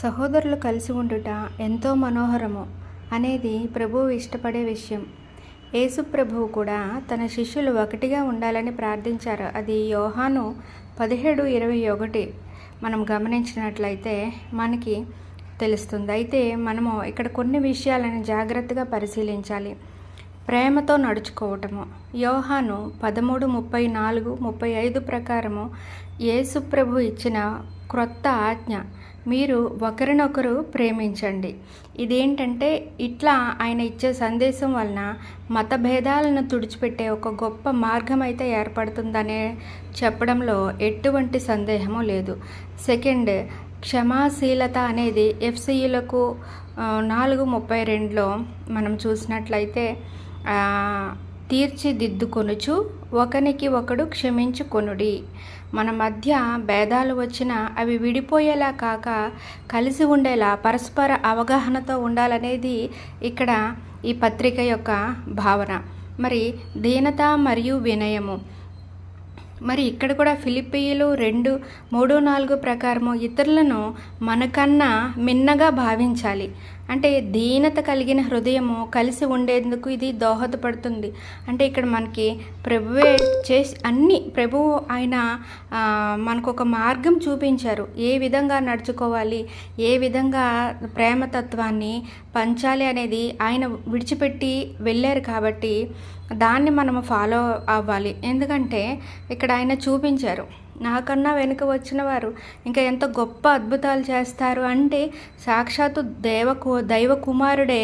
సహోదరులు కలిసి ఉండుట ఎంతో మనోహరము అనేది ప్రభువు ఇష్టపడే విషయం. యేసు ప్రభువు కూడా తన శిష్యులు ఒకటిగా ఉండాలని ప్రార్థించారు. అది యోహాను పదిహేడు ఇరవై ఒకటి. మనం గమనించినట్లయితే మనకి తెలుస్తుంది. అయితే మనము ఇక్కడ కొన్ని విషయాలను జాగ్రత్తగా పరిశీలించాలి. ప్రేమతో నడుచుకోవటము. యోహాను పదమూడు ముప్పై నాలుగు ముప్పై ఐదు ప్రకారము యేసు ప్రభు ఇచ్చిన క్రొత్త ఆజ్ఞ. మీరు ఒకరినొకరు ప్రేమించండి. ఇదేంటంటే ఇట్లా ఆయన ఇచ్చే సందేశం వలన మత భేదాలను తుడిచిపెట్టే ఒక గొప్ప మార్గం అయితే ఏర్పడుతుందనే చెప్పడంలో ఎటువంటి సందేహము లేదు. సెకండ్ క్షమాశీలత అనేది ఎఫ్సిఈలకు నాలుగు ముప్పై రెండులో మనం చూసినట్లయితే తీర్చిదిద్దుకొనుచు ఒకనికి ఒకడు క్షమించుకొనుడి. మన మధ్య భేదాలు వచ్చినా అవి విడిపోయేలా కాక కలిసి ఉండేలా పరస్పర అవగాహనతో ఉండాలనేది ఇక్కడ ఈ పత్రిక యొక్క భావన. మరి దీనత మరియు వినయము. మరి ఇక్కడ కూడా ఫిలిపియులు రెండు మూడు నాలుగు ప్రకారము ఇతరులను మనకన్నా మిన్నగా భావించాలి. అంటే దీనత కలిగిన హృదయము కలిసి ఉండేందుకు ఇది దోహదపడుతుంది. అంటే ఇక్కడ మనకి ప్రభువే చేసి అన్ని ప్రభువు ఆయన మనకు ఒక మార్గం చూపించారు. ఏ విధంగా నడుచుకోవాలి ఏ విధంగా ప్రేమతత్వాన్ని పంచాలి అనేది ఆయన విడిచిపెట్టి వెళ్ళారు కాబట్టి దాన్ని మనము ఫాలో అవ్వాలి. ఎందుకంటే ఇక్కడ ఆయన చూపించారు. నాకన్నా వెనుక వచ్చిన వారు ఇంకా ఎంత గొప్ప అద్భుతాలు చేస్తారు అంటే సాక్షాత్తు దేవకు దైవ కుమారుడే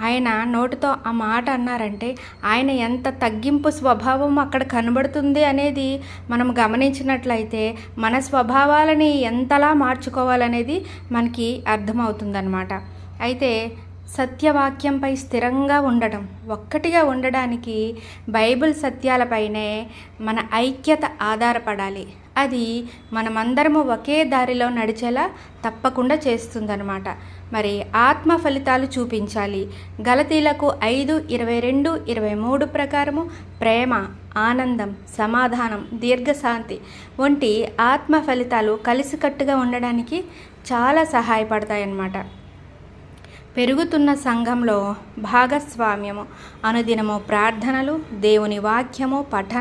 ఆయన నోటితో ఆ మాట అన్నారంటే ఆయన ఎంత తగ్గింపు స్వభావం అక్కడ కనబడుతుంది అనేది మనం గమనించినట్లయితే మన స్వభావాలని ఎంతలా మార్చుకోవాలనేది మనకి అర్థమవుతుందన్నమాట. అయితే సత్యవాక్యంపై స్థిరంగా ఉండటం ఒక్కటిగా ఉండడానికి బైబిల్ సత్యాలపైనే మన ఐక్యత ఆధారపడాలి. అది మనమందరము ఒకే దారిలో నడిచేలా తప్పకుండా చేస్తుందనమాట మరి ఆత్మ ఫలితాలు చూపించాలి. గలతీలకు ఐదు ఇరవై రెండు ఇరవై మూడు ప్రకారము ప్రేమ ఆనందం సమాధానం దీర్ఘశాంతి వంటి ఆత్మ ఫలితాలు కలిసికట్టుగా ఉండడానికి చాలా సహాయపడతాయన్నమాట. పెరుగుతున్న సంఘంలో భాగస్వామ్యము అనుదినము ప్రార్థనలు దేవుని వాక్యము పఠన